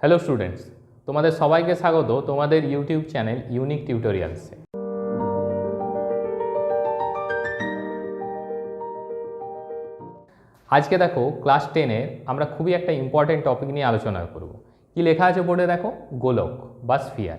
Hello students তোমাদের সবাইকে স্বাগত তোমাদের ইউটিউব চ্যানেল ইউনিক টিউটোরিয়ালসে আজকে দেখো ক্লাস টেনের আমরা খুবই একটা ইম্পর্টেন্ট টপিক নিয়ে আলোচনা করব। কি লেখা আছে বোর্ডে দেখো? গোলক বা স্ফিয়ার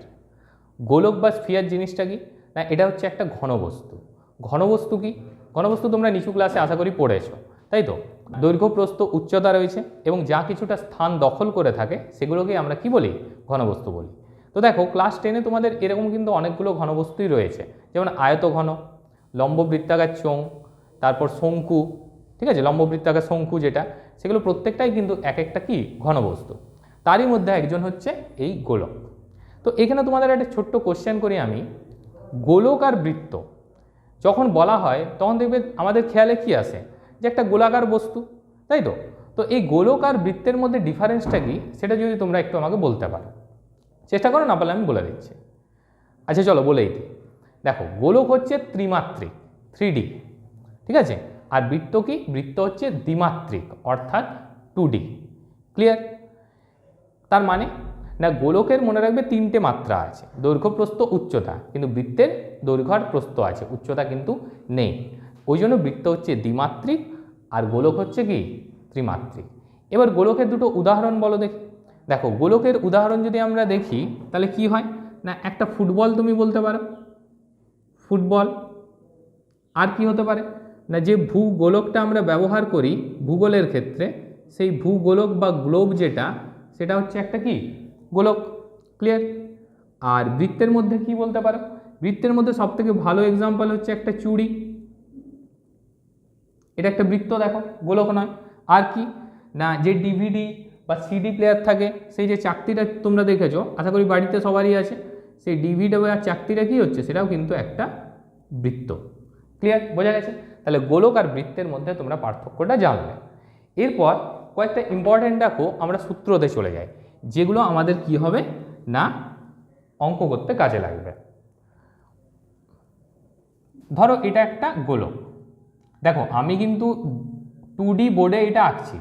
গোলক বা স্ফিয়ার জিনিসটা কি? না, এটা হচ্ছে একটা ঘনবস্তু। ঘনবস্তু কি? ঘনবস্তু তোমরা নিচু ক্লাসে আশা করি পড়েছো। তাই তো? দৈর্ঘ্য, প্রস্থ, উচ্চতা রয়েছে এবং যা কিছুটা স্থান দখল করে থাকে সেগুলোকে আমরা কি বলি? ঘনবস্তু বলি। তো দেখো ক্লাস টেনে তোমাদের এরকম কিন্তু অনেকগুলো ঘনবস্তুই রয়েছে। যেমন আয়ত ঘন লম্ব বৃত্তাকার চোং তারপর শঙ্কু, ঠিক আছে? লম্ব বৃত্তাকার শঙ্কু যেটা, সেগুলো প্রত্যেকটাই কিন্তু এক একটা কি? ঘনবস্তু। তারই মধ্যে একজন হচ্ছে এই গোলক। তো এখানে তোমাদের একটা ছোট্ট কোশ্চেন করি আমি। গোলক আর বৃত্ত, যখন বলা হয়, তখন দেখবে আমাদের খেয়ালে কি আসে? যে একটা গোলাকার বস্তু, তাই তো? তো এই গোলক আর বৃত্তের মধ্যে ডিফারেন্সটা কি? সেটা যদি তোমরা একটু আমাকে বলতে পারো। চেষ্টা করো না পারলে আমি বলে দিচ্ছি। আচ্ছা চলো বলেই দিই। দেখো, গোলক হচ্ছে ত্রিমাত্রিক থ্রি ঠিক আছে? আর বৃত্ত কি? বৃত্ত হচ্ছে দ্বিমাত্রিক, অর্থাৎ টু ক্লিয়ার তার মানে না, গোলকের মনে রাখবে তিনটে মাত্রা আছে। দৈর্ঘ্য, প্রস্থ, উচ্চতা। কিন্তু বৃত্তের দৈর্ঘ্য আর প্রস্থ আছে, উচ্চতা কিন্তু নেই। ওই জন্য বৃত্ত হচ্ছে দ্বিমাত্রিক আর গোলক হচ্ছে কি? ত্রিমাত্রিক। এবার গোলকের দুটো উদাহরণ বলো দেখি। দেখো, গোলকের উদাহরণ যদি আমরা দেখি, তাহলে কি হয়? না, একটা ফুটবল তুমি বলতে পারো। ফুটবল, আর কি হতে পারে? না, যে ভূগোলকটা আমরা ব্যবহার করি ভূগোলের ক্ষেত্রে, সেই ভূগোলক বা গ্লোব যেটা, সেটা হচ্ছে একটা কি? গোলক। ক্লিয়ার আর বৃত্তের মধ্যে কি বলতে পারো? বৃত্তের মধ্যে সবথেকে ভালো এক্সাম্পল হচ্ছে একটা চুড়ি। এটা একটা বৃত্ত দেখো, গোলক নয়। আর কি? না, যে ডিভিডি বা সিডি প্লেয়ার থাকে, সেই যে চাকতিটা তোমরা দেখেছ, আশা করি বাড়িতে সবারই আছে, সেই ডিভিডি বা চাকতিটা কি হচ্ছে? সেটাও কিন্তু একটা বৃত্ত। ক্লিয়ার বোঝা গেছে? তাহলে গোলক আর বৃত্তের মধ্যে তোমরা পার্থক্যটা জানলে। এরপর কয়েকটা ইম্পর্টেন্ট দেখো, আমরা সূত্রতে চলে যাই, যেগুলো আমাদের কি হবে? না, অঙ্ক করতে কাজে লাগবে। ধরো এটা একটা গোলক। দেখো, আমি কিন্তু টু বোর্ডে এটা আঁকছি,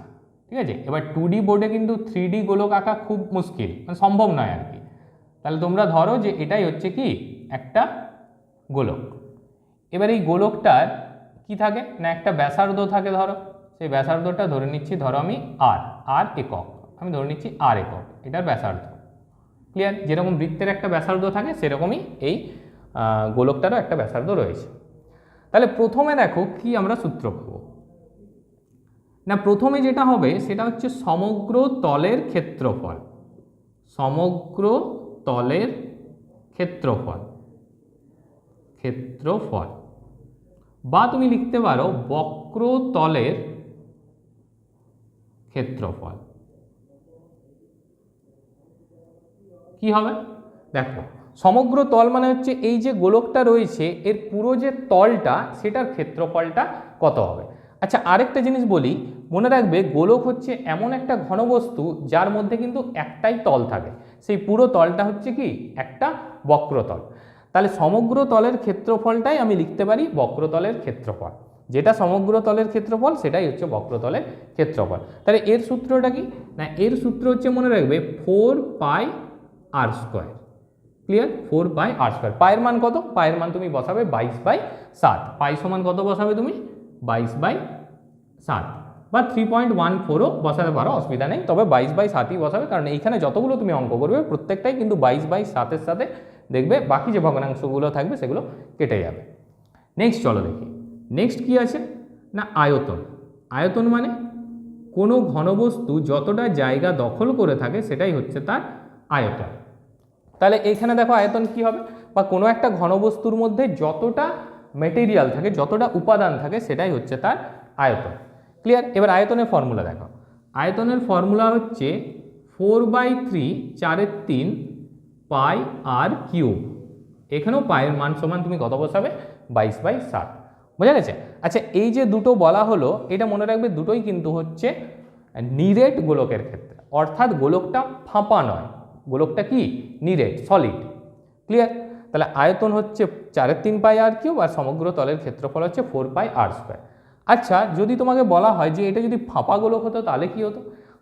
ঠিক আছে? এবার টু বোর্ডে কিন্তু থ্রি গোলক আঁকা খুব মুশকিল মানে সম্ভব নয় আর কি। তাহলে তোমরা ধরো যে এটাই হচ্ছে কি? একটা গোলক। এবার এই গোলকটার কি থাকে? না, একটা ব্যাসার্ধ থাকে ধরো। সেই ব্যাসার্ধটা ধরে নিচ্ছি, ধরো আমি আর আর একক। আমি ধরে নিচ্ছি আর একক, এটার ব্যাসার্ধ। ক্লিয়ার যেরকম বৃত্তের একটা ব্যাসার্ধ থাকে, সেরকমই এই গোলকটারও একটা ব্যাসার্ধ রয়েছে। তাহলে প্রথমে দেখো কি আমরা সূত্র পাবো। না, প্রথমে যেটা হবে সেটা হচ্ছে সমগ্র তলের ক্ষেত্রফল। সমগ্র তলের ক্ষেত্রফল। ক্ষেত্রফল। বা তুমি লিখতে পারো বক্রতলের ক্ষেত্রফল। কি হবে? দেখো সমগ্র তল মানে হচ্ছে এই যে গোলকটা রয়েছে, এর পুরো যে তলটা, সেটার ক্ষেত্রফলটা কত হবে? আচ্ছা আরেকটা জিনিস বলি, মনে রাখবে গোলক হচ্ছে এমন একটা ঘনবস্তু যার মধ্যে কিন্তু একটাই তল থাকে। সেই পুরো তলটা হচ্ছে কি? একটা বক্রতল। তাহলে সমগ্র তলের ক্ষেত্রফলটাই আমি লিখতে পারি বক্রতলের ক্ষেত্রফল। যেটা সমগ্র তলের ক্ষেত্রফল, সেটাই হচ্ছে বক্রতলের ক্ষেত্রফল। তাহলে এর সূত্রটা কি? না, এর সূত্র হচ্ছে, মনে রাখবে, four pi r square. Clear four pi r square পায়ের মান কত? পায়ের মান তুমি বসাবে বাইশ বাই সাত। পাই সমান কত বসাবে তুমি? বাইশ বাই সাত। বা থ্রি পয়েন্ট ওয়ান ফোরও বসাতে পারো, অসুবিধা নেই। তবে বাইশ বাই সাতই বসাবে, কারণ এইখানে যতগুলো তুমি অঙ্ক করবে, প্রত্যেকটাই কিন্তু বাইশ বাই সাতের সাথে দেখবে, বাকি যে ভগ্নাংশগুলো থাকবে, সেগুলো কেটে যাবে। নেক্সট চলো দেখি। নেক্সট কি আছে? না, আয়তন। আয়তন মানে কোনো ঘনবস্তু যতটা জায়গা দখল করে থাকে, সেটাই হচ্ছে তার আয়তন। তাহলে এইখানে দেখো আয়তন কি হবে? বা কোনো একটা ঘনবস্তুর মধ্যে যতটা মেটেরিয়াল থাকে, যতটা উপাদান থাকে, সেটাই হচ্ছে তার আয়তন। ক্লিয়ার এবার আয়তনের ফর্মুলা দেখো। আয়তনের ফর্মুলা হচ্ছে ফোর বাই থ্রি চারের তিন পাই আর কিউব এখানেও পায়ের মান সমান তুমি কত বসাবে? বাইশ বাই সাত। বোঝা গেছে? আচ্ছা এই যে দুটো বলা হলো, এটা মনে রাখবে দুটোই কিন্তু হচ্ছে নিরেট গোলকের ক্ষেত্রে। অর্থাৎ গোলকটা ফাঁপা নয়। গোলকটা কি? নিরেট সলিড ক্লিয়ার তাহলে আয়তন হচ্ছে চারের তিন পাই আর কিউব আর সমগ্র তলের ক্ষেত্রফল হচ্ছে ফোর পাই আর স্কোয়ার আচ্ছা যদি তোমাকে বলা হয় যে এটা যদি ফাঁপা গোলক হতো, তাহলে কি হতো?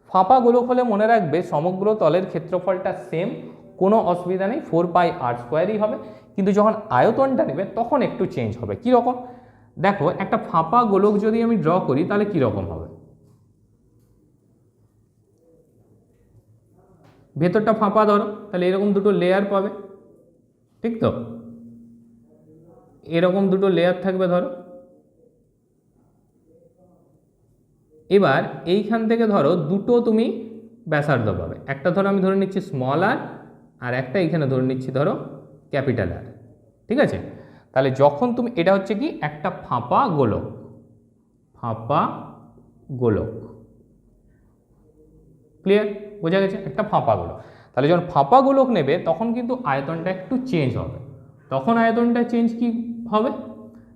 ফাঁপা গোলক হলে মনে রাখবে সমগ্র তলের ক্ষেত্রফলটা সেম কোনো অসুবিধা নেই, ফোর পাই আর স্কোয়ারই হবে। কিন্তু যখন আয়তনটা নেবে, তখন একটু চেঞ্জ হবে। কীরকম? দেখো, একটা ফাঁপা গোলক যদি আমি ড্র করি, তাহলে কীরকম হবে? ভেতরটা ফাঁপা ধরো, তাহলে এরকম দুটো লেয়ার পাবে। ঠিক তো? এরকম দুটো লেয়ার থাকবে ধরো। এবার এইখান থেকে ধরো দুটো তুমি ব্যাসার্ধ পাবে। একটা ধরো আমি ধরে নিচ্ছি স্মল আর আর একটা এইখানে ধরে নিচ্ছি ধরো ক্যাপিটাল আর ঠিক আছে? তাহলে যখন তুমি, এটা হচ্ছে কি? একটা ফাঁপা গোলক। ফাঁপা গোলক। ক্লিয়ার বোঝা গেছে? একটা ফাঁপা গোলক। তাহলে যখন ফাঁপা গোলক নেবে, তখন কিন্তু আয়তনটা একটু চেঞ্জ হবে। তখন আয়তনটা চেঞ্জ কি হবে?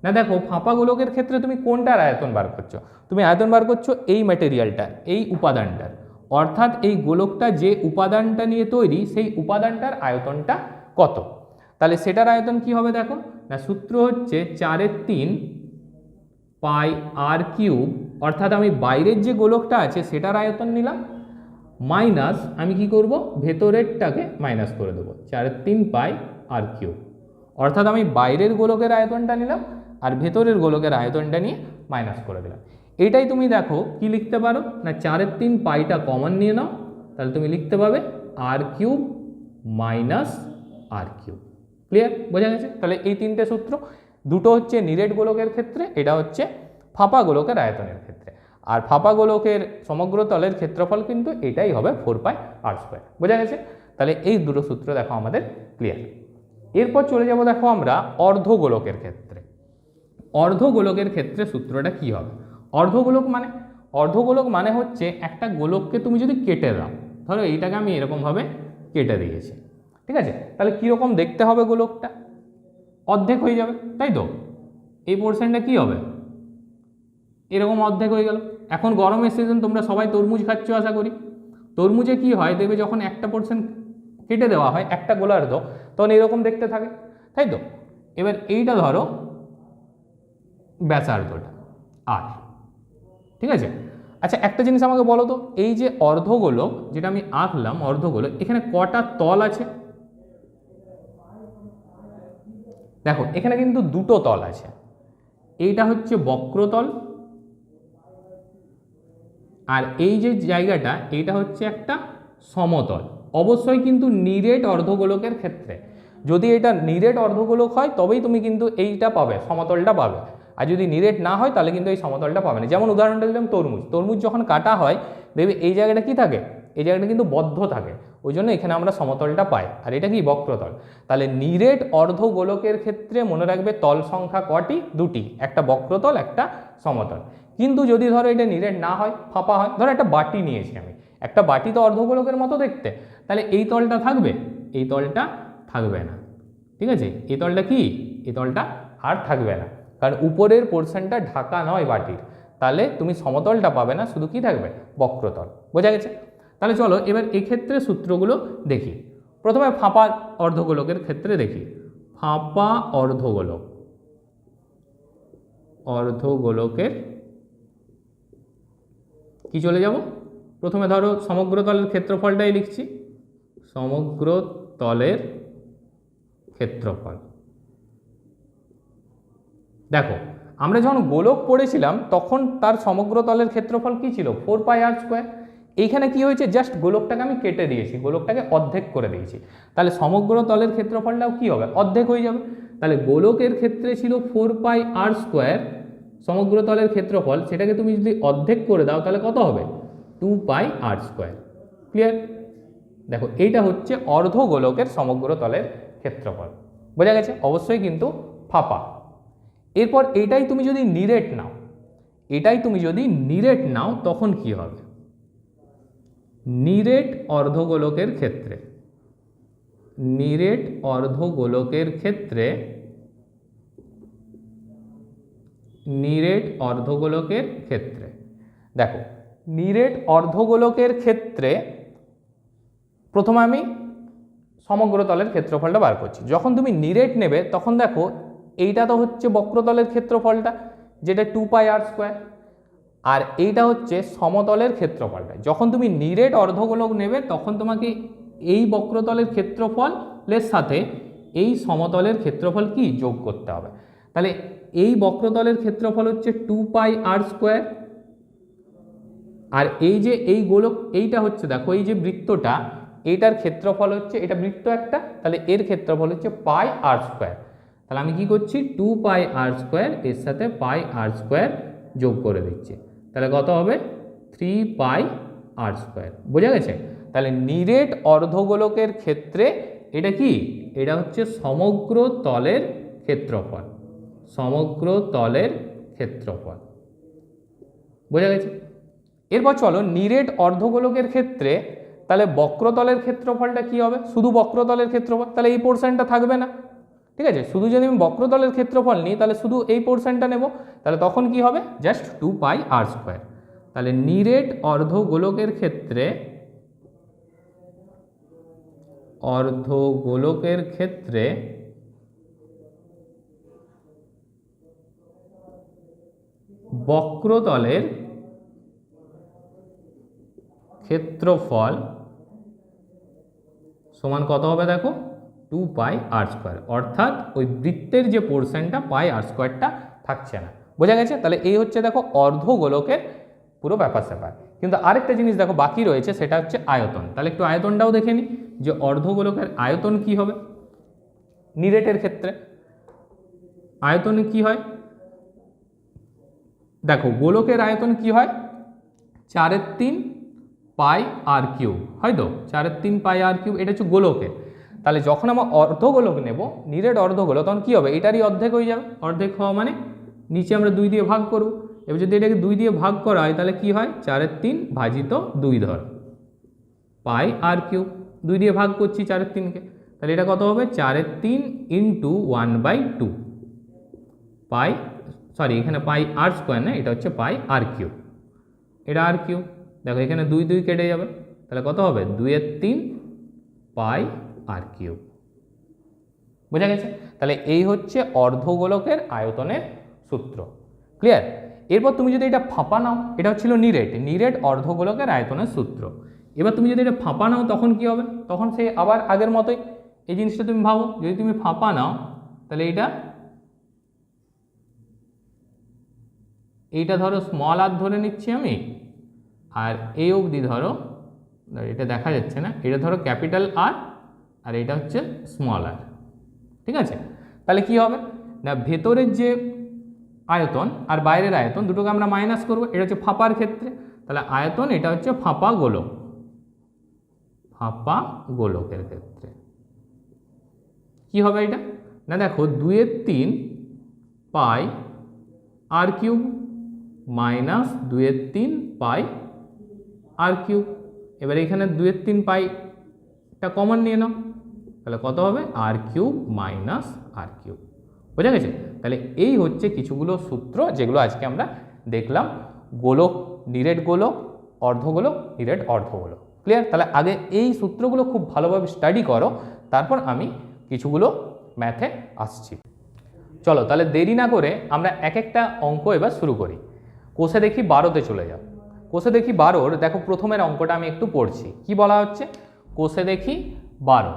না দেখো, ফাঁপা গোলকের ক্ষেত্রে তুমি কোনটার আয়তন বার করছ? তুমি আয়তন বার করছ এই ম্যাটেরিয়ালটার এই উপাদানটার। অর্থাৎ এই গোলকটা যে উপাদানটা নিয়ে তৈরি, সেই উপাদানটার আয়তনটা কত? তাহলে সেটার আয়তন কি হবে দেখো? না, সূত্র হচ্ছে চারের তিন পাই আর কিউব, অর্থাৎ আমি বাইরের যে গোলকটা আছে, সেটার আয়তন নিলাম। মাইনাস, আমি কি করব? ভেতরেরটাকে মাইনাস করে দেবো। চারের তিন পাই আর কিউব। অর্থাৎ আমি বাইরের গোলকের আয়তনটা নিলাম আর ভেতরের গোলকের আয়তনটা নিয়ে মাইনাস করে দিলাম। এটাই তুমি দেখো, কি লিখতে পারো? না, চারের তিন পাইটা কমন নিয়ে নাও, তাহলে তুমি লিখতে পাবে r cube minus r cube. Clear? বোঝা গেছে? তাহলে এই তিনটে সূত্র, দুটো হচ্ছে নিরেট গোলকের ক্ষেত্রে, এটা হচ্ছে ফাঁপা গোলকের আয়তনের ক্ষেত্রে। আর ফাঁপা গোলকের সমগ্র তলের ক্ষেত্রফল কিন্তু এটাই হবে ফোর পাই আর স্কোয়ার বোঝা গেছে? তাহলে এই দুটো সূত্র দেখো আমাদের ক্লিয়ার এরপর চলে যাব দেখো আমরা অর্ধগোলকের ক্ষেত্রে। অর্ধগোলকের ক্ষেত্রে সূত্রটা কি হবে? অর্ধগোলক মানে? অর্ধগোলক মানে হচ্ছে একটা গোলককে তুমি যদি কেটে দাও, ধরো এইটাকে আমি এরকমভাবে কেটে দিয়েছি, ঠিক আছে? তাহলে কীরকম দেখতে হবে গোলকটা? অর্ধেক হয়ে যাবে, তাই তো? এই পোর্শনটা কি হবে? এরকম অর্ধেক হয়ে গেল। এখন গরমের সিজন তোমরা সবাই তরমুজ খাচ্ছ আশা করি। তরমুজে কি হয়, দেখবে যখন একটা পোর্শন কেটে দেওয়া হয়, একটা গোলার্ধ তখন এরকম দেখতে থাকে, তাই তো? এবার এইটা ধরো, ব্যাসার্ধটা আর ঠিক আছে? আচ্ছা একটা জিনিস আমাকে বলো তো, এই যে অর্ধগোলক, যেটা আমি আঁকলাম অর্ধগোলক, এখানে কটা তল আছে? দেখো, এখানে কিন্তু দুটো তল আছে। এইটা হচ্ছে বক্রতল আর এই যে জায়গাটা এইটা হচ্ছে একটা সমতল। অবশ্যই কিন্তু নিরেট অর্ধগোলকের ক্ষেত্রে। যদি এটা নিরেট অর্ধগোলক হয়, তবেই তুমি কিন্তু এইটা পাবে, সমতলটা পাবে। আর যদি নিরেট না হয়, তাহলে কিন্তু এই সমতলটা পাবে না। যেমন উদাহরণটা দিলাম তরমুজ। তরমুজ যখন কাটা হয়, দেখবে এই জায়গাটা কি থাকে? এই জায়গাটা কিন্তু বদ্ধ থাকে। ওই জন্য এখানে আমরা সমতলটা পাই। আর এটা কি? বক্রতল। তাহলে নিরেট অর্ধগোলকের ক্ষেত্রে মনে রাখবে তল সংখ্যা কটি? দুটি। একটা বক্রতল, একটা সমতল। কিন্তু যদি ধরো এটা নিরেট না হয়, ফাঁপা হয়, ধরো একটা বাটি নিয়েছি আমি। একটা বাটি তো অর্ধগোলকের মতো দেখতে। তাহলে এই তলটা থাকবে? এই তলটা থাকবে না। ঠিক আছে? এই তলটা কি? এই তলটা আর থাকবে না। কারণ উপরের পোর্শনটা ঢাকা নয় বাটির। তাহলে তুমি সমতলটা পাবে না, শুধু কি থাকবে? বক্রতল। বোঝা গেছে? তাহলে চলো এবার এক্ষেত্রে সূত্রগুলো দেখি। প্রথমে ফাঁপা অর্ধগোলকের ক্ষেত্রে দেখি। ফাঁপা অর্ধগোলক। অর্ধগোলকের কি চলে যাব? প্রথমে ধরো সমগ্র তলের ক্ষেত্রফলটাই লিখছি। সমগ্র তলের ক্ষেত্রফল। দেখো, আমরা যখন গোলক পড়েছিলাম, তখন তার সমগ্র তলের ক্ষেত্রফল কি ছিল? Four pi r square. এইখানে কি হয়েছে? জাস্ট গোলকটাকে আমি কেটে দিয়েছি, গোলকটাকে অর্ধেক করে দিয়েছি। তাহলে সমগ্র তলের ক্ষেত্রফলটাও কি হবে? অর্ধেক হয়ে যাবে। তাহলে গোলকের ক্ষেত্রে ছিল ফোর পাই আর স্কোয়ার সমগ্র তলের ক্ষেত্রফল সেটাকে তুমি যদি অর্ধেক করে দাও তাহলে কত হবে? Two pi r square clear দেখো, এইটা হচ্ছে অর্ধ গোলকের সমগ্র তলের ক্ষেত্রফল। বোঝা গেছে? অবশ্যই কিন্তু ফাঁপা। এরপর এটাই তুমি যদি নিরেট নাও, এটাই তুমি যদি নিরেট নাও, তখন কি হবে? নিরেট অর্ধগোলকের ক্ষেত্রে। নিরেট অর্ধগোলকের ক্ষেত্রে নিরেট অর্ধগোলকের ক্ষেত্রে। দেখো, নিরেট অর্ধগোলকের ক্ষেত্রে প্রথমে আমি সমগ্র তলের ক্ষেত্রফলটা বার করছি। যখন তুমি নিরেট নেবে, তখন দেখো এইটা তো হচ্ছে বক্রতলের ক্ষেত্রফলটা, যেটা টু পাই আর স্কোয়ার আর এইটা হচ্ছে সমতলের ক্ষেত্রফলটা। যখন তুমি নিরেট অর্ধগোলক নেবে, তখন তোমাকে এই বক্রতলের ক্ষেত্রফলের সাথে এই সমতলের ক্ষেত্রফল কি যোগ করতে হবে? তাহলে এই বক্রতলের ক্ষেত্রফল হচ্ছে টু পাই আর স্কোয়ার আর এই যে এই গোলক, এইটা হচ্ছে, দেখো, এই যে বৃত্তটা এইটার ক্ষেত্রফল হচ্ছে, এটা বৃত্ত একটা, তাহলে এর ক্ষেত্রফল হচ্ছে পাই আর স্কোয়ার তাহলে আমি কি করছি? টু পাই আর স্কোয়ার এর সাথে পাই আর স্কোয়ার যোগ করে দিচ্ছি। তাহলে কত হবে? থ্রি পাই আর স্কোয়ার বোঝা গেছে? তাহলে নিরেট অর্ধগোলকের ক্ষেত্রে এটা কি? এটা হচ্ছে সমগ্র তলের ক্ষেত্রফল। সমগ্র তলের ক্ষেত্রফল। বোঝা গেছে? এরপর চলো নিরেট অর্ধগোলকের ক্ষেত্রে তাহলে বক্রতলের ক্ষেত্রফলটা কি হবে? শুধু বক্রতলের ক্ষেত্রফল? তাহলে এই পোর্শনটা থাকবে না। ঠিক আছে? শুধু যদি আমি বক্রতলের ক্ষেত্রফল নিই, তাহলে শুধু এই পোর্শনটা নেব। তাহলে তখন কি হবে? Just two pi r square তাহলে নিরেট অর্ধগোলকের ক্ষেত্রে অর্ধগোলকের ক্ষেত্রে বক্রতলের ক্ষেত্রফল সমান কত হবে দেখো? টু পাই আর স্কোয়ার অর্থাৎ ওই বৃত্তের যে পোর্শনটা পাই আর স্কোয়ারটা থাকছে না। বোঝা গেছে? তাহলে এই হচ্ছে দেখো অর্ধগোলকের পুরো ব্যাপার স্যাপার। কিন্তু আরেকটা জিনিস দেখো বাকি রয়েছে, সেটা হচ্ছে আয়তন। তাহলে একটু আয়তনটাও দেখে নিই যে অর্ধগোলকের আয়তন কি হবে? নিরেটের ক্ষেত্রে। আয়তনে কি হয়? দেখো, গোলকের আয়তন কি হয়? চারের তিন পাই আর কিউব, হয়তো? চারের তিন পাই আর কিউব, এটা হচ্ছে গোলকের। তাহলে যখন আমরা অর্ধগোলক নেব নিরেট অর্ধগোলক, তখন কী হবে? এটারই অর্ধেক হয়ে যাবে। অর্ধেক হওয়া মানে নিচে আমরা দুই দিয়ে ভাগ করব। এবার যদি এটাকে দুই দিয়ে ভাগ করা হয়, তাহলে কি হয়? চারের তিন ভাজিত দুই ধর, পাই আর কিউব। দুই দিয়ে ভাগ করছি চারের তিনকে, তাহলে এটা কত হবে? চারের তিন into one by two pi sorry এখানে পাই আর স্কোয়ার না, এটা হচ্ছে পাই আর কিউব এটা আর কিউব দেখো, এখানে দুই দুই কেটে যাবে। তাহলে কত হবে? দুইয়ের তিন পাই আর কিউব বোঝা গেছে? তাহলে এই হচ্ছে অর্ধগোলকের আয়তনের সূত্র। ক্লিয়ার এরপর তুমি যদি এটা ফাঁপা নাও, এটা হচ্ছিল নিরেট। নিরেট অর্ধগোলকের আয়তনের সূত্র। এবার তুমি যদি এটা ফাঁপা নাও, তখন কি হবে? তখন সে আবার আগের মতোই এই জিনিসটা তুমি ভাবো। যদি তুমি ফাঁপা নাও, তাহলে এইটা এইটা ধরো স্মল আর ধরে নিচ্ছি আমি, আর এই অবধি ধরো এটা দেখা যাচ্ছে না, এটা ধরো ক্যাপিটাল আর আর এটা হচ্ছে স্মল আর ঠিক আছে? তাহলে কি হবে? না, ভেতরের যে আয়তন আর বাইরের আয়তন দুটোকে আমরা মাইনাস করব, এটা হচ্ছে ফাঁপার ক্ষেত্রে, তাহলে আয়তন এটা হচ্ছে ফাঁপা গোলক, ফাঁপা গোলকের ক্ষেত্রে। কি হবে এটা? না, দেখো দুয়ের তিন পাই আর কিউব মাইনাস দুয়ের তিন পাই আর কিউব। এবার এখানে দুয়ের তিন পাইটা কমন নিয়ে নাও। তাহলে কত হবে? R cube minus r cube. বোঝা গেছে? তাহলে এই হচ্ছে কিছুগুলো সূত্র যেগুলো আজকে আমরা দেখলাম। গোলক নিরেট গোলক, অর্ধগোলক নিরেট অর্ধগোলক। ক্লিয়ার তাহলে আগে এই সূত্রগুলো খুব ভালোভাবে স্টাডি করো, তারপর আমি কিছুগুলো ম্যাথে আসছি। চলো, তাহলে দেরি না করে আমরা এক একটা অঙ্ক এবার শুরু করি। কোষে দেখি বারোতে চলে যাও। কোষে দেখি বারোর, দেখো প্রথমের অঙ্কটা আমি একটু পড়ছি। কি বলা হচ্ছে? কোষে দেখি বারো।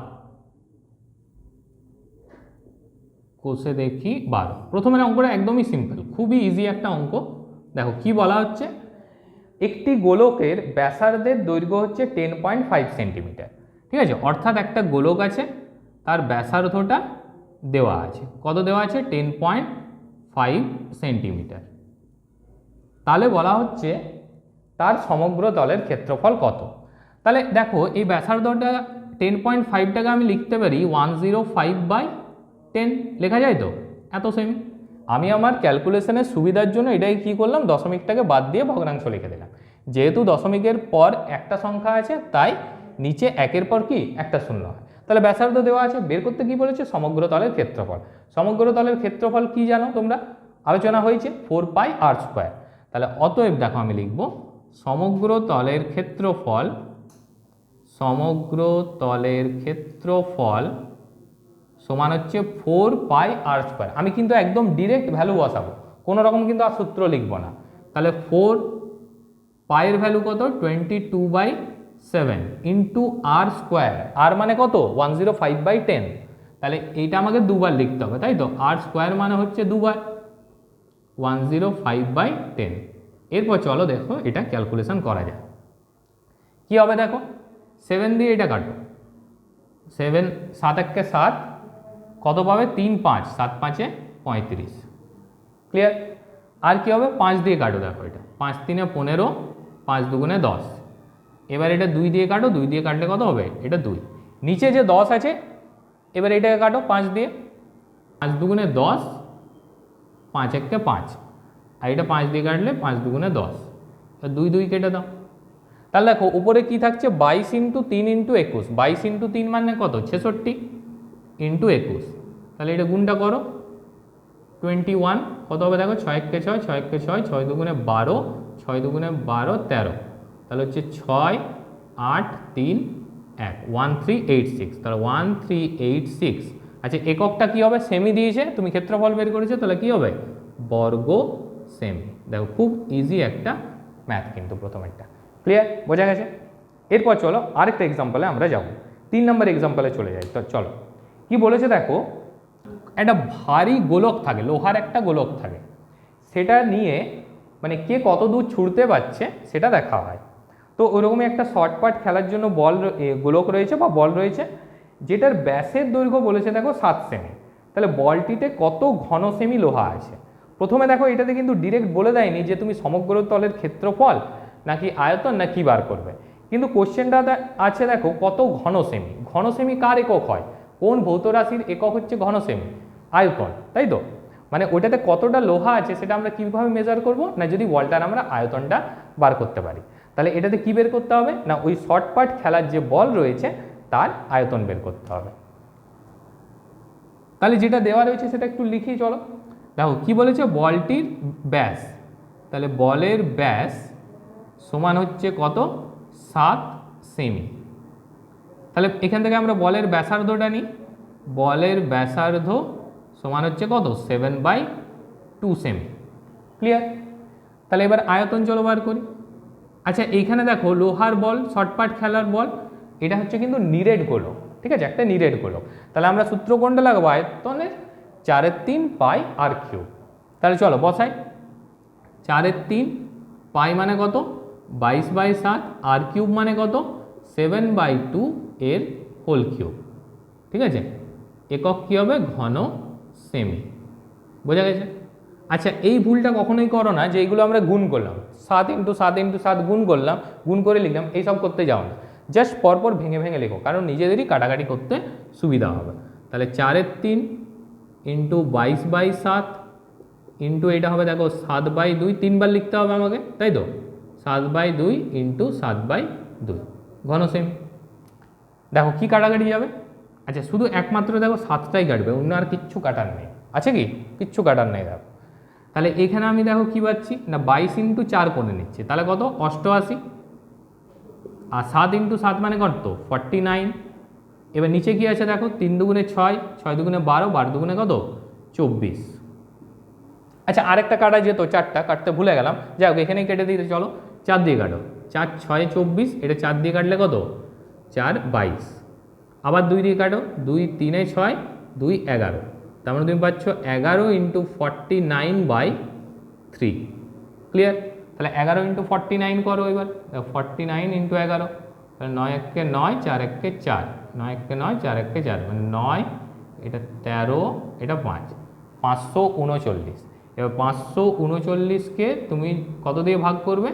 কোষে দেখি বারো। প্রথমের অঙ্কটা একদমই সিম্পল খুবই ইজি একটা অঙ্ক। দেখো কি বলা হচ্ছে? একটি গোলকের ব্যাসার্ধের দৈর্ঘ্য হচ্ছে টেন পয়েন্ট ফাইভ সেন্টিমিটার ঠিক আছে? অর্থাৎ একটা গোলক আছে, তার ব্যাসার্ধটা দেওয়া আছে। কত দেওয়া আছে? টেন পয়েন্ট ফাইভ সেন্টিমিটার তাহলে বলা হচ্ছে তার সমগ্র দলের ক্ষেত্রফল কত? তাহলে দেখো, এই ব্যাসার্ধটা টেন পয়েন্ট ফাইভটাকে আমি লিখতে পারি one zero five by ten লেখা যায় তো? এত সেমি আমি আমার ক্যালকুলেশনের সুবিধার জন্য এটাই কী করলাম, দশমিকটাকে বাদ দিয়ে ভগ্নাংশ লিখে দিলাম। যেহেতু দশমিকের পর একটা সংখ্যা আছে, তাই নিচে একের পর কি? একটা শূন্য হয়। তাহলে ব্যাসার্ধ দেওয়া আছে, বের করতে কি বলেছে? সমগ্র তলের ক্ষেত্রফল। সমগ্র তলের ক্ষেত্রফল কি জানো তোমরা? আলোচনা হয়েছে ফোর পাই আর স্কোয়ার তাহলে অতএব দেখো আমি লিখব, সমগ্র তলের ক্ষেত্রফল, সমগ্র তলের ক্ষেত্রফল সমান হচ্ছে ফোর পাই আর স্কোয়ার আমি কিন্তু একদম ডিরেক্ট ভ্যালু বসাবো, কোনো রকম কিন্তু আর সূত্র লিখব না। তাহলে ফোর পায়ের ভ্যালু কত? Twenty two by seven into r square আর মানে কত? One zero five by ten তাহলে এইটা আমাকে দুবার লিখতে হবে, তাই তো? আর স্কোয়ার মানে হচ্ছে দুবার। One zero five by ten এরপর চলো দেখো এটা ক্যালকুলেশন করা যায় কী হবে দেখো? সেভেন দিয়ে এটা কাটো সেভেন সাত এককে সাত, কত পাবে? তিন পাঁচ, সাত পাঁচে পঁয়ত্রিশ। ক্লিয়ার আর কি হবে? পাঁচ দিয়ে কাটো দেখো এটা। পাঁচ তিনে পনেরো, পাঁচ দুগুণে দশ। এবার এটা দুই দিয়ে কাটো, দুই দিয়ে কাটলে কত হবে? এটা দুই। নিচে যে দশ আছে, এবার এটাকে কাটো পাঁচ দিয়ে। পাঁচ দুগুণে দশ পাঁচ এককে পাঁচ। আর এটা পাঁচ দিয়ে কাটলে পাঁচ দুগুণে দশ। দুই দুই কেটে দাও। তাহলে দেখো, উপরে কি থাকছে? বাইশ ইন্টু তিন ইন্টু একুশ। বাইশ ইন্টু তিন মানে কত? ছেষট্টি ইন্টু একুশ। তাহলে এটা গুণটা করো। টোয়েন্টি ওয়ান, কত হবে দেখো? ছয় ছয় ছয় একে ছয় ছয় দুগুণে বারো, ছয় দুগুণে বারো, তেরো। তাহলে হচ্ছে ছয়, আট, তিন, এক। One three eight six. তাহলে ওয়ান থ্রি এইট সিক্স। আচ্ছা এককটা কী হবে? সেমি দিয়েছে, তুমি ক্ষেত্রফল বের করেছ, তাহলে কী হবে? বর্গ সেমি দেখো, খুব ইজি একটা ম্যাথ কিন্তু প্রথমেরটা। ক্লিয়ার বোঝা গেছে? এরপর চলো, আরেকটা এক্সাম্পলে আমরা যাব। তিন নম্বর এক্সাম্পলে চলে যাই। তো চলো, কি বলেছে দেখো? একটা ভারী গোলক থাকে, লোহার একটা গোলক থাকে। সেটা নিয়ে মানে কে কত দূর ছুটতে পারছে, সেটা দেখা হয়। তো ওরকমই একটা শর্ট পাট খেলার জন্য বল গোলক রয়েছে বা বল রয়েছে। যেটার ব্যাসের দৈর্ঘ্য বলেছে দেখো সাত সেমি তাহলে বলটিতে কত ঘন সেমি লোহা আছে? প্রথমে দেখো এটাতে কিন্তু ডিরেক্ট বলে দেয়নি যে তুমি সমগ্র তলের ক্ষেত্রফল নাকি আয়তন না কি বার করবে। কিন্তু কোশ্চেনটা আছে দেখো কত ঘন সেমি ঘন সেমি কার একক হয়? কোন ভৌত রাশির একক হচ্ছে ঘন সেমি আয়তন, তাই তো? মানে ওইটাতে কতটা লোহা আছে সেটা আমরা কীভাবে মেজার করব? না যদি বলটার আমরা আয়তনটা বার করতে পারি। তাহলে এটাতে কী বের করতে হবে? না ওই শর্ট পাট খেলার যে বল রয়েছে তার আয়তন বের করতে হবে। তাহলে যেটা দেওয়া রয়েছে সেটা একটু লিখি, চলো। দেখো, কি বলেছে? বলটির ব্যাস। তাহলে বলের ব্যাস সমান হচ্ছে কত? সাত সেমি। তাহলে এখান থেকে আমরা বলের ব্যাসার্ধটা নিই। বলের ব্যাসার্ধ সমান হচ্ছে কত? সেভেন বাই টু সেমি। ক্লিয়ার? তাহলে এবার আয়তন চলো বার করি। আচ্ছা এইখানে দেখো, লোহার বল, শর্টপাট খেলার বল এটা হচ্ছে কিন্তু নিরেট গোলক, ঠিক আছে? একটা নিরেট গোলক। তাহলে আমরা সূত্র কোনটা লাগাবো আয়তনের চারের তিন পাই আর কিউব। তাহলে চলো বসাই। চারের তিন পাই মানে কত? বাইশ বাই সাত, আর কিউব মানে কত? সেভেন বাই টু এর হোল কিউব। ঠিক আছে? একক কী হবে? ঘন সেমি। বোঝা গেছে? আচ্ছা এই ভুলটা কখনোই করো না যে এইগুলো আমরা গুণ করলাম। সাত ইন্টু সাত ইন্টু সাত গুণ করলাম, গুণ করে লিখলাম, এইসব করতে যাও না। জাস্ট পরপর ভেঙে ভেঙে লেখো, কারণ নিজেদেরই কাটাকাটি করতে সুবিধা হবে। তাহলে চারের তিন ইন্টু বাইশ বাই সাত ইন্টু এটা হবে দেখো সাত বাই দুই, তিনবার লিখতে হবে আমাকে, তাই তো? সাত বাই দুই ইন্টু সাত বাই দুই, ঘন সেম দেখো কি কাটাকাটি যাবে? আচ্ছা শুধু একমাত্র দেখো সাতটাই কাটবে, অন্য আর কিচ্ছু কাটার নেই। আছে কি? কিচ্ছু কাটার নেই দেখো। তাহলে এখানে আমি দেখো কি পাচ্ছি? না, বাইশ ইন্টু চার করে নিচ্ছি। তাহলে কত? অষ্টআশি। আর সাত ইন্টু সাত মানে কত? Forty nine. এবার নিচে কি আছে দেখো? তিন দুগুণে ছয় ছয় দুগুণে বারো বারো দুগুণে কত? চব্বিশ। আচ্ছা আরেকটা কাটা যেত, চারটা, কাটতে ভুলে গেলাম। যাই হোক, এখানেই কেটে দিতে, চলো। চার দিয়ে কাটো। চার, ছয়, চব্বিশ, এটা চার দিয়ে কাটলে কত? চার, বাইশ। আবার দুই দিয়ে কাটো। দুই, তিনে ছয়, দুই, এগারো। তার মানে তুমি পাচ্ছ এগারো into forty nine by three. Clear? তাহলে এগারো ইন্টু ফর্টি নাইন করো এবার। ফর্টি নাইন ইন্টু এগারো, তাহলে নয় এককে নয়, চার এককে চার। নয় এককে নয়, চার এককে চার মানে নয়, এটা তেরো, এটা পাঁচ। পাঁচশো উনচল্লিশ। এবার পাঁচশো উনচল্লিশকে তুমি কত দিয়ে ভাগ করবে?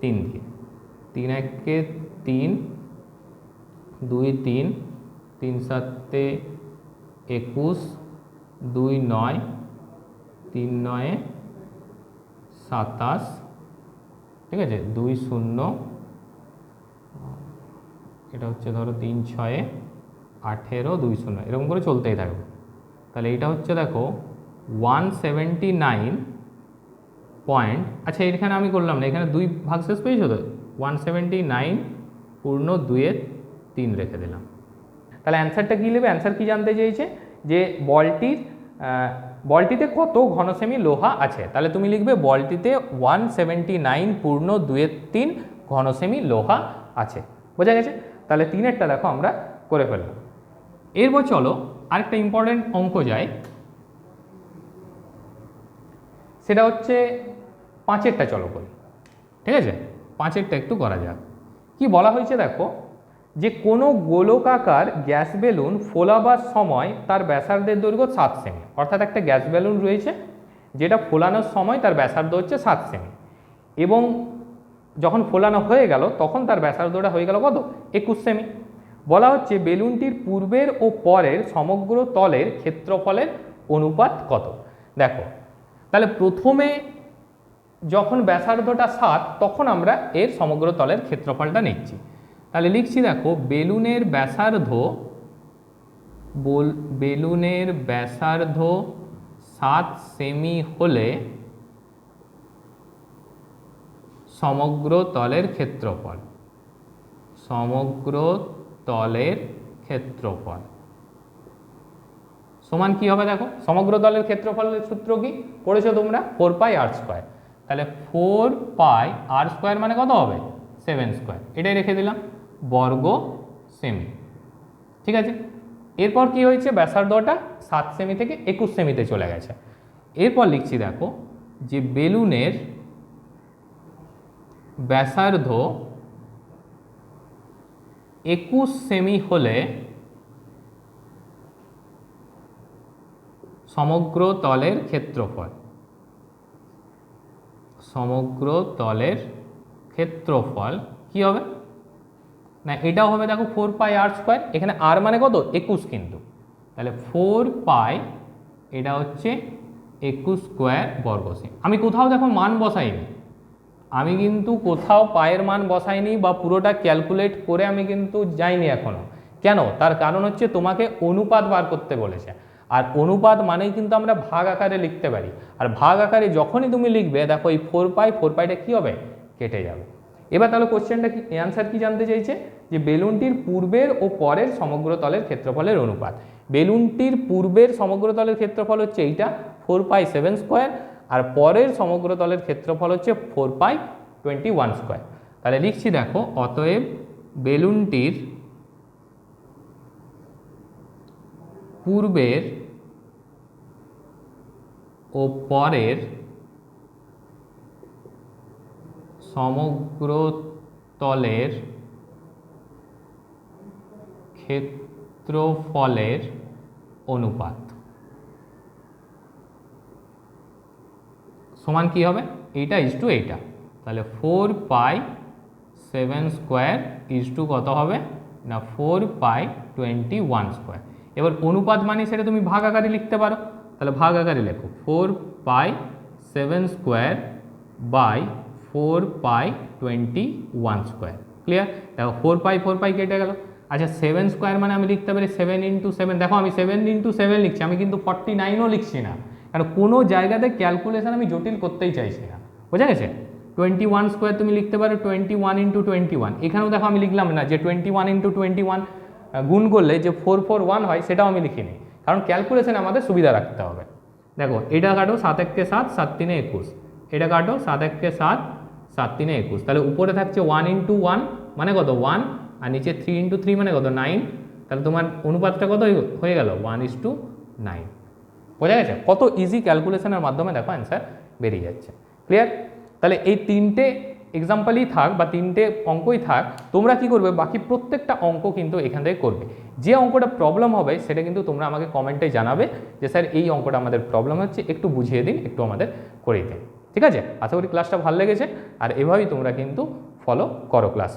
তিন দিয়ে। তিন একে তিন, দুই তিন তিন সাতে একুশ, দুই নয়, তিন নয়ে সাতাশ ঠিক আছে? দুই শূন্য, এটা হচ্ছে ধরো তিন ছয়ে, আঠেরো, দুই শূন্য, এরকম করে চলতেই থাকবে। তাহলে এটা হচ্ছে দেখো ওয়ান সেভেন্টি নাইন পয়েন্ট আচ্ছা এখানে আমি করলাম না, এখানে দুই ভাগ শেষ পেয়েছ তো? ওয়ান সেভেন্টি নাইন পূর্ণ দুয়ের তিন রেখে দিলাম। তাহলে অ্যান্সারটা কী নেবে? অ্যান্সার কী জানতে চেয়েছে? যে বলটির বলটিতে কত ঘনসেমি লোহা আছে? তাহলে তুমি লিখবে বলটিতে ওয়ান সেভেন্টি নাইন পূর্ণ দুয়ের তিন ঘনসেমি লোহা আছে। বোঝা গেছে? তাহলে তিনেরটা দেখো আমরা করে ফেললাম এরপর চলো আরেকটা ইম্পর্টেন্ট অঙ্ক যায় সেটা হচ্ছে পাঁচেরটা চলো করি। ঠিক আছে? পাঁচেরটা একটু করা যাক। কি বলা হয়েছে দেখো? যে কোনো গোলকাকার গ্যাস বেলুন ফোলাবার সময় তার ব্যাসার্ধের দৈর্ঘ্য সাত সেমি। অর্থাৎ একটা গ্যাস বেলুন রয়েছে, যেটা ফোলানোর সময় তার ব্যাসার্ধ হচ্ছে সাত সেমি। এবং যখন ফোলানো হয়ে গেল, তখন তার ব্যাসার্ধটা হয়ে গেল কত? একুশ সেমি। বলা হচ্ছে বেলুনটির পূর্বের ও পরের সমগ্র তলের ক্ষেত্রফলের অনুপাত কত? দেখো, তাহলে প্রথমে যখন ব্যাসার্ধটা সাত, তখন আমরা এর সমগ্র তলের ক্ষেত্রফলটা নিচ্ছি। তাহলে লিখছি দেখো, বেলুনের ব্যাসার্ধ, বল, বেলুনের ব্যাসার্ধ সাত সেমি হলে সমগ্র তলের ক্ষেত্রফল। সমগ্র তলের ক্ষেত্রফল। সমান কি হবে দেখো? সমগ্র তলের ক্ষেত্রফলের সূত্র কি? পড়েছো তোমরা? Four pi r square. তাহলে ফোর পাই আর স্কোয়ার মানে কত হবে? Seven square. এটাই রেখে দিলাম। বর্গ সেমি ঠিক আছে? এরপর কি হয়েছে? ব্যাসার্ধটা সাত সেমি থেকে একুশ সেমিতে চলে গেছে। এরপর লিখছি, দেখো, যে বেলুনের ব্যাসার্ধ একুশ সেমি হলে সমগ্র তলের ক্ষেত্রফল। সমগ্র তলের ক্ষেত্রফল কি হবে? না, এটাও হবে দেখো ফোর পাই আর স্কোয়ার এখানে আর মানে কত? একুশ কিন্তু। তাহলে ফোর পাই এটা হচ্ছে একুশ স্কোয়ার বর্গ আমি কোথাও দেখো মান বসাইনি। আমি কিন্তু কোথাও পায়ের মান বসাইনি বা পুরোটা ক্যালকুলেট করে আমি কিন্তু যাইনি এখনও কেন? তার কারণ হচ্ছে তোমাকে অনুপাত বার করতে বলেছে। আর অনুপাত মানেই কিন্তু আমরা ভাগ আকারে লিখতে পারি। আর ভাগ আকারে যখনই তুমি লিখবে, দেখো এই ফোর পাই ফোর পাইটা কী হবে? কেটে যাবে। এবার তাহলে কোশ্চেনটা কি অ্যান্সার কি জানতে চাইছে? যে বেলুনটির পূর্বের ও পরের সমগ্র তলের ক্ষেত্রফলের অনুপাত। বেলুনটির পূর্বের সমগ্র তলের ক্ষেত্রফল হচ্ছে এইটা ফোর পাই সেভেন স্কোয়ার আর পরের সমগ্র তলের ক্ষেত্রফল হচ্ছে four pi twenty one square তাহলে লিখছি দেখো, অতএব বেলুনটির পূর্বের ও পরের সমগ্র তলের ক্ষেত্রফলের অনুপাত। সমান কি হবে? এইটা ইজ টু এইটা। তাহলে four pi seven square is to কত হবে? না four pi twenty one square এবার অনুপাত মানে সেটা তুমি ভাগ আকারে লিখতে পারো। তাহলে ভাগ আকারে লেখো। Four pi seven square by four pi twenty one square, clear? দেখো ফোর পাই ফোর পাই কেটে গেল। আচ্ছা সেভেন স্কোয়ার মানে আমি লিখতে পারি সেভেন ইন্টু সেভেন। দেখো, আমি সেভেন ইন্টু সেভেন লিখছি, আমি কিন্তু ফর্টি নাইনও লিখছি না। কারণ কোনো জায়গাতে ক্যালকুলেশন আমি জটিল করতেই চাইছি না। বোঝা গেছে? টোয়েন্টি ওয়ান স্কোয়ার তুমি লিখতে পারো twenty one into twenty one. এখানেও দেখো আমি লিখলাম না যে twenty one into twenty one গুণ করলে যে ফোর ফোর ওয়ান হয় সেটাও আমি লিখিনি। কারণ ক্যালকুলেশনে আমাদের সুবিধা রাখতে হবে। দেখো, এটা কাটো সাত এককে সাত সাত তিনে একুশ। এটা কাটো সাত এককে সাত সাত তিনে একুশ। তাহলে উপরে থাকছে ওয়ান ইন্টু ওয়ান মানে কত? ওয়ান আর নিচে থ্রি ইন্টু থ্রি মানে কত? নাইন তাহলে তোমার অনুপাতটা কত হয়ে গেল? ওয়ান ইস টু নাইন বোঝা গেছে? কত ইজি ক্যালকুলেশনের মাধ্যমে দেখো অ্যান্সার বেরিয়ে যাচ্ছে। ক্লিয়ার তাহলে এই তিনটে এক্সাম্পলই থাক বা তিনটে অঙ্কই থাক, তোমরা কি করবে? বাকি প্রত্যেকটা অঙ্ক কিন্তু এখান থেকে করবে। যে অঙ্কটা প্রবলেম হবে, সেটা কিন্তু তোমরা আমাকে কমেন্টে জানাবে যে, স্যার, এই অঙ্কটা আমাদের প্রবলেম হচ্ছে। একটু বুঝিয়ে দিন, একটু আমাদের করে দিন। ঠিক আছে? আশা করি ক্লাসটা ভালো লেগেছে। আর এভাবেই তোমরা কিন্তু ফলো করো ক্লাস